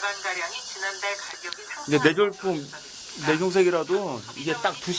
절반 가량이 지난달 가격이 상승. 근데 뇌졸품 내경색이라도 이게 딱 두